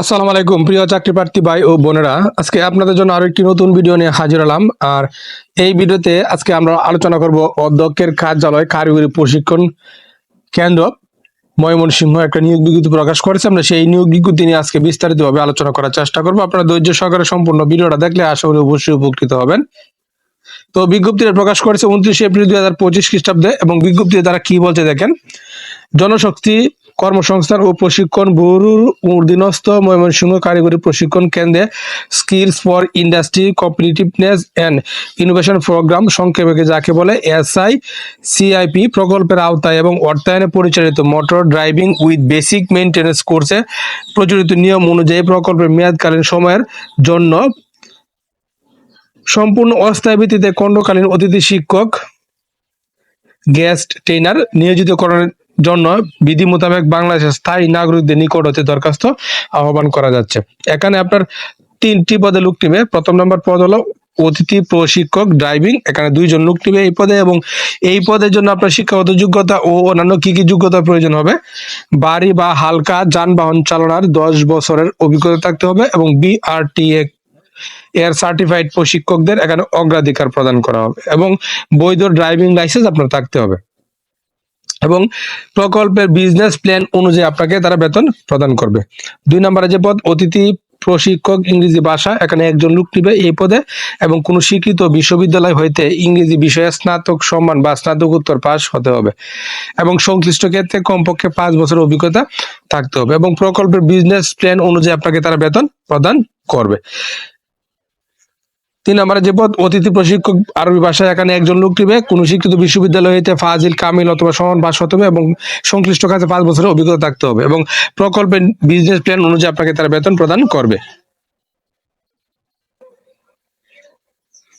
আসসালামু আলাইকুম, প্রিয় চাকরি প্রার্থী ভাই ও বোনেরা। আজকে আপনাদের জন্য আরও একটি নতুন ভিডিও নিয়ে হাজির হলাম। আর এই ভিডিওতে আজকে আমরা আলোচনা করব অধ্যক্ষের কার্যালয় কারিগরি প্রশিক্ষণ কেন্দ্র। ময়মনসিংহ একটা নিয়োগ বিজ্ঞপ্তি প্রকাশ করেছে। আমরা সেই নিয়োগ বিজ্ঞপ্তি নিয়ে আজকে বিস্তারিতভাবে আলোচনা করার চেষ্টা করব। আপনারা ধৈর্য সহকারে সম্পূর্ণ ভিডিওটা দেখলে আশা করি অবশ্যই উপকৃত হবেন। তো বিজ্ঞপ্তিটা প্রকাশ করেছে উনত্রিশে এপ্রিল দুই হাজার পঁচিশ খ্রিস্টাব্দে এবং বিজ্ঞপ্তিতে তারা কি বলছে দেখেন, জনশক্তি কর্মসংস্থান ও প্রশিক্ষণ ব্যুরোর অধীনস্থ ময়মনসিংহ কারিগরি প্রশিক্ষণ কেন্দ্রে skills for industry competitiveness and innovation programme সংক্ষেপে যাকে বলে এসআই, সিআইপি প্রকল্পের আওতায় এবং অর্থায়নে পরিচালিত motor driving with basic maintenance কোর্সে প্রচলিত নিয়ম অনুযায়ী প্রকল্পের মেয়াদকালীন সময়ের জন্য সম্পূর্ণ অস্থায়ী ভিত্তিতে খণ্ডকালীন অতিথি শিক্ষক গেস্ট ট্রেনার নিয়োজিতকরণের জন্য বিধি মোতাবেক বাংলাদেশের স্থায়ী নাগরিকদের নিকট হতে দরখাস্ত আহ্বান করা যাচ্ছে। এখানে আপনার তিনটি পদে লোক নিবে। প্রথম নম্বর পদ হলো অতিথি প্রশিক্ষক ড্রাইভিং। এখানে দুইজন লোক নিবে এই পদে এবং এই পদের জন্য আপনার শিক্ষাগত যোগ্যতা ও অন্যান্য কি কি যোগ্যতা প্রয়োজন হবে? বাড়ি বা হালকা যানবাহন চালানোর দশ বছরের অভিজ্ঞতা থাকতে হবে এবং বিআরটিএ এর সার্টিফাইড প্রশিক্ষকদের এখানে অগ্রাধিকার প্রদান করা হবে এবং বৈধ ড্রাইভিং লাইসেন্স আপনার থাকতে হবে। এবং প্রকল্পের বিজনেস প্ল্যান অনুযায়ী আপনাকে তারা বেতন প্রদান করবে। দুই নম্বরে যে পদ, অতিথি প্রশিক্ষক ইংরেজি ভাষা, এখানে একজন লোক নিবে এই পদে এবং কোনো স্বীকৃত বিশ্ববিদ্যালয় হইতে ইংরেজি বিষয়ে স্নাতক সম্মান বা স্নাতকোত্তর পাশ হতে হবে এবং সংশ্লিষ্ট ক্ষেত্রে কমপক্ষে পাঁচ বছর অভিজ্ঞতা থাকতে হবে এবং প্রকল্পের বিজনেস প্ল্যান অনুযায়ী আপনাকে তারা বেতন প্রদান করবে। তিন নম্বরে যে পদ অতিথি প্রশিক্ষক, আরবি ভাষায় এখানে একজন লোক নিবে। কোনো শিক্ষিত বিশ্ববিদ্যালয় হইতে ফাজিল, কামিল অথবা সমান পাস হতে হবে এবং সংশ্লিষ্ট কাজে পাঁচ বছরের অভিজ্ঞতা থাকতে হবে এবং প্রকল্পের বিজনেস প্ল্যান অনুযায়ী আপনাকে তারা বেতন প্রদান করবে।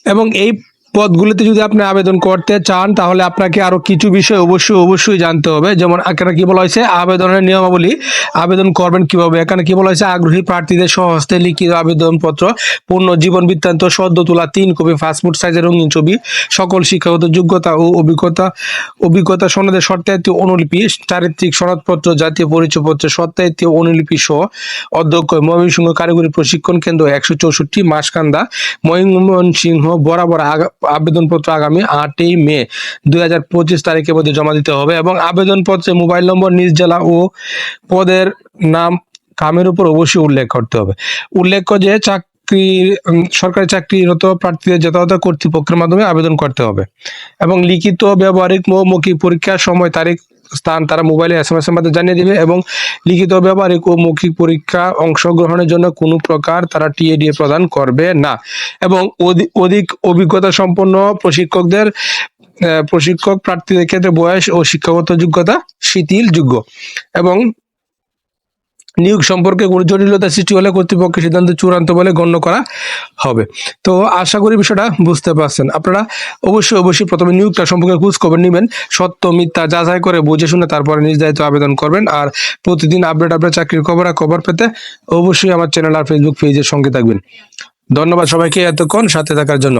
এবং এই পদগুলিতে যদি আপনি আবেদন করতে চান, তাহলে আপনাকে আরও কিছু বিষয় অবশ্যই অবশ্যই জানতে হবে। যেমন এখানে কি বলা হয়েছে? আবেদনের নিয়মাবলী। আবেদন করবেন কীভাবে? এখানে কি বলা হয়েছে? আগ্রহী প্রার্থীদের সহস্তে লিখিত আবেদনপত্র, পূর্ণ জীবন বৃত্তান্ত, সদ্য তোলা তিন কপি, পাসপোর্ট সাইজের রঙিন ছবি, সকল শিক্ষাগত যোগ্যতা ও অভিজ্ঞতা অভিজ্ঞতা সনদের শর্তায়িত অনুলিপি, চারিত্রিক সনদপত্র, জাতীয় পরিচয়পত্রের শর্তায়িত অনুলিপি সহ অধ্যক্ষ, ময়মনসিংহ কারিগরি প্রশিক্ষণ কেন্দ্র একশো চৌষট্টি, মাসকান্দা, ময়মনসিংহ বরাবর আবেদনপত্র আগামী আটই মে দুই হাজার পঁচিশ তারিখের মধ্যে জমা দিতে হবে এবং আবেদনপত্রে মোবাইল নম্বর নিজ জেলা ও পদের নাম কামের উপর অবশ্যই উল্লেখ করতে হবে। উল্লেখ্য যে চাকরি সরকারি চাকরিরত প্রার্থীদের যথাযথ কর্তৃপক্ষের মাধ্যমে আবেদন করতে হবে এবং লিখিত, ব্যবহারিক মৌমুখী পরীক্ষার সময় তারিখ স্থান, তারা মোবাইলে এস এম এস এর মাধ্যমে জানিয়ে দিবে এবং লিখিত ব্যবহারিক ও মৌখিক পরীক্ষা অংশগ্রহণের জন্য কোনো প্রকার তারা টিএডিএ প্রদান করবে না। এবং অধি- অধিক অভিজ্ঞতা সম্পন্ন প্রশিক্ষকদের প্রশিক্ষক প্রার্থীদের ক্ষেত্রে বয়স ও শিক্ষাগত যোগ্যতা শিথিল যোগ্য এবং নিয়োগ সম্পর্কে কোনো জটিলতা সৃষ্টি হলে কর্তৃপক্ষের সিদ্ধান্ত চূড়ান্ত বলে গণ্য করা হবে। তো আশা করি বিষয়টা বুঝতে পারছেন। আপনারা অবশ্যই অবশ্যই প্রথমে নিয়োগটা সম্পর্কে খোঁজ খবর নেবেন। সত্য, মিথ্যা যাচাই করে বুঝে শুনে তারপরে দায়িত্ব আবেদন করবেন। আর প্রতিদিন আপডেট আপডেট চাকরির খবর আর খবর পেতে অবশ্যই আমার চ্যানেল আর ফেসবুক পেজের সঙ্গে থাকবেন। ধন্যবাদ সবাইকে এতক্ষণ সাথে থাকার জন্য।